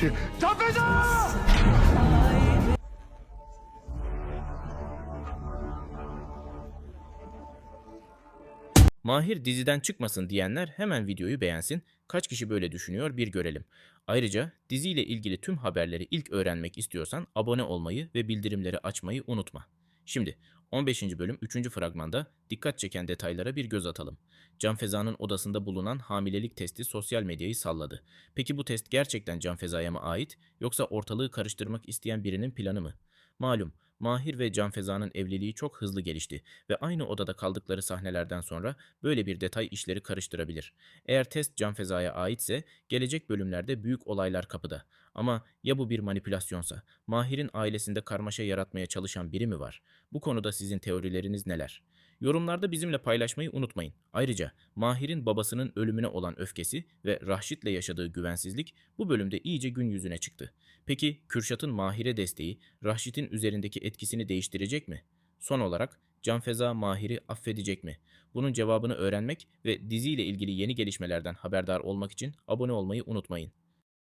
Can Feza! Mahir diziden çıkmasın diyenler hemen videoyu beğensin. Kaç kişi böyle düşünüyor bir görelim. Ayrıca diziyle ilgili tüm haberleri ilk öğrenmek istiyorsan abone olmayı ve bildirimleri açmayı unutma. Şimdi 15. bölüm 3. fragmanda dikkat çeken detaylara bir göz atalım. Can Feza'nın odasında bulunan hamilelik testi sosyal medyayı salladı. Peki bu test gerçekten Can Feza'ya mı ait yoksa ortalığı karıştırmak isteyen birinin planı mı? Malum Mahir ve Can Feza'nın evliliği çok hızlı gelişti ve aynı odada kaldıkları sahnelerden sonra böyle bir detay işleri karıştırabilir. Eğer test Can Feza'ya aitse gelecek bölümlerde büyük olaylar kapıda. Ama ya bu bir manipülasyonsa? Mahir'in ailesinde karmaşa yaratmaya çalışan biri mi var? Bu konuda sizin teorileriniz neler? Yorumlarda bizimle paylaşmayı unutmayın. Ayrıca Mahir'in babasının ölümüne olan öfkesi ve Rahşit'le yaşadığı güvensizlik bu bölümde iyice gün yüzüne çıktı. Peki Kürşat'ın Mahir'e desteği Rahşit'in üzerindeki etkisini değiştirecek mi? Son olarak Can Feza Mahir'i affedecek mi? Bunun cevabını öğrenmek ve diziyle ilgili yeni gelişmelerden haberdar olmak için abone olmayı unutmayın.